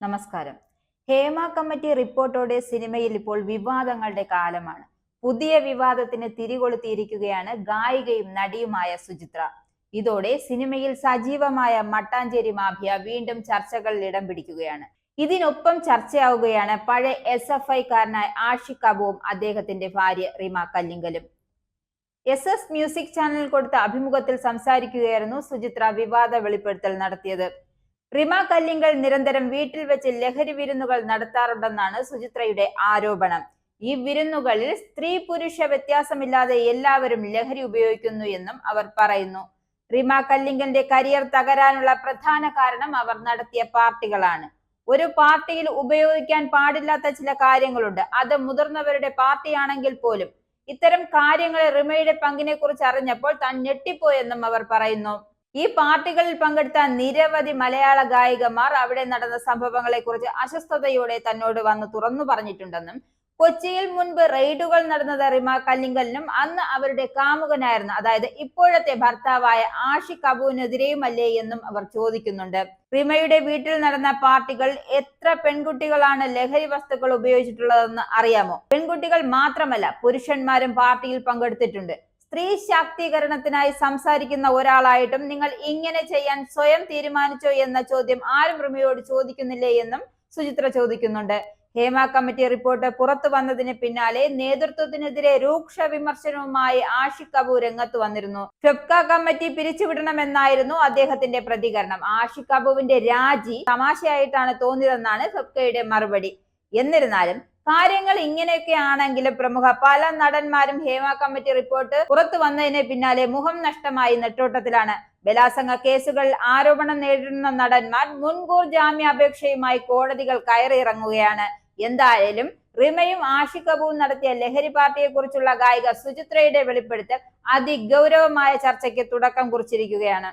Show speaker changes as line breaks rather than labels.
നമസ്കാരം. ഹേമ കമ്മിറ്റി റിപ്പോർട്ടോടെ സിനിമയിൽ ഇപ്പോൾ വിവാദങ്ങളുടെ കാലമാണ്. പുതിയ വിവാദത്തിന് തിരികൊളുത്തിയിരിക്കുകയാണ് ഗായികയും നടിയുമായ സുചിത്ര. ഇതോടെ സിനിമയിൽ സജീവമായ മട്ടാഞ്ചേരി മാഫിയ വീണ്ടും ചർച്ചകളിൽ ഇടം പിടിക്കുകയാണ്. ഇതിനൊപ്പം ചർച്ചയാവുകയാണ് പഴയ എസ് എഫ് ഐക്കാരനായ ആഷിഖ് അബുവും അദ്ദേഹത്തിന്റെ ഭാര്യ റിമ കല്ലിങ്കലും. എസ് എസ് മ്യൂസിക് ചാനലിൽ കൊടുത്ത അഭിമുഖത്തിൽ സംസാരിക്കുകയായിരുന്നു സുചിത്ര വിവാദ വെളിപ്പെടുത്തൽ നടത്തിയത്. റിമ കല്ലിങ്കൽ നിരന്തരം വീട്ടിൽ വെച്ച് ലഹരി വിരുന്നുകൾ നടത്താറുണ്ടെന്നാണ് സുചിത്രയുടെ ആരോപണം. ഈ വിരുന്നുകളിൽ സ്ത്രീ പുരുഷ വ്യത്യാസമില്ലാതെ എല്ലാവരും ലഹരി ഉപയോഗിക്കുന്നു എന്നും അവർ പറയുന്നു. റിമ കല്ലിങ്കലിന്റെ കരിയർ തകരാനുള്ള പ്രധാന കാരണം അവർ നടത്തിയ പാർട്ടികളാണ്. ഒരു പാർട്ടിയിൽ ഉപയോഗിക്കാൻ പാടില്ലാത്ത ചില കാര്യങ്ങളുണ്ട്. അത് മുതിർന്നവരുടെ പാർട്ടിയാണെങ്കിൽ പോലും. ഇത്തരം കാര്യങ്ങളിൽ റിമയുടെ പങ്കിനെ കുറിച്ച് അറിഞ്ഞപ്പോൾ താൻ ഞെട്ടിപ്പോയെന്നും അവർ പറയുന്നു. ഈ പാർട്ടികളിൽ പങ്കെടുത്ത നിരവധി മലയാള ഗായികമാർ അവിടെ നടന്ന സംഭവങ്ങളെ കുറിച്ച് അസ്വസ്ഥതയോടെ തന്നോട് വന്ന് തുറന്നു പറഞ്ഞിട്ടുണ്ടെന്നും കൊച്ചിയിൽ മുൻപ് റെയ്ഡുകൾ നടന്നത് റിമ കല്ലിങ്കലിനും അന്ന് അവരുടെ കാമുകനായിരുന്നു. അതായത് ഇപ്പോഴത്തെ ഭർത്താവായ ആഷി അബുവിനെതിരെയുമല്ലേ എന്നും അവർ ചോദിക്കുന്നുണ്ട്. റിമയുടെ വീട്ടിൽ നടന്ന പാർട്ടികൾ എത്ര പെൺകുട്ടികളാണ് ലഹരി വസ്തുക്കൾ ഉപയോഗിച്ചിട്ടുള്ളതെന്ന് അറിയാമോ? പെൺകുട്ടികൾ മാത്രമല്ല പുരുഷന്മാരും പാർട്ടിയിൽ പങ്കെടുത്തിട്ടുണ്ട്. സ്ത്രീ ശാക്തീകരണത്തിനായി സംസാരിക്കുന്ന ഒരാളായിട്ടും നിങ്ങൾ ഇങ്ങനെ ചെയ്യാൻ സ്വയം തീരുമാനിച്ചോ എന്ന ചോദ്യം ആരും റിമിയോട് ചോദിക്കുന്നില്ലേ എന്നും സുചിത്ര ചോദിക്കുന്നുണ്ട്. ഹേമ കമ്മിറ്റി റിപ്പോർട്ട് പുറത്തു വന്നതിന് പിന്നാലെ നേതൃത്വത്തിനെതിരെ രൂക്ഷ വിമർശനവുമായി ആഷിഖ് കപൂർ രംഗത്ത് വന്നിരുന്നു. ഫെബ്ക കമ്മിറ്റി പിരിച്ചുവിടണമെന്നായിരുന്നു അദ്ദേഹത്തിന്റെ പ്രതികരണം. ആഷിഖ് കപൂവിന്റെ രാജി തമാശയായിട്ടാണ് തോന്നിയതെന്നാണ് ഫെബ്കയുടെ മറുപടി. എന്നിരുന്നാലും കാര്യങ്ങൾ ഇങ്ങനെയൊക്കെ ആണെങ്കിൽ പ്രമുഖ പല നടന്മാരും ഹേമ കമ്മിറ്റി റിപ്പോർട്ട് പുറത്തു വന്നതിന് പിന്നാലെ മുഖം നഷ്ടമായി നെട്ടോട്ടത്തിലാണ്. ബലാസംഗ കേസുകൾ ആരോപണം നേരിടുന്ന നടന്മാർ മുൻകൂർ ജാമ്യാപേക്ഷയുമായി കോടതികൾ കയറിയിറങ്ങുകയാണ്. എന്തായാലും റിമയും ആഷി കപൂവും നടത്തിയ ലഹരി പാർട്ടിയെ കുറിച്ചുള്ള ഗായിക സുചിത്രയുടെ വെളിപ്പെടുത്തൽ അതിഗൗരവമായ ചർച്ചയ്ക്ക് തുടക്കം കുറിച്ചിരിക്കുകയാണ്.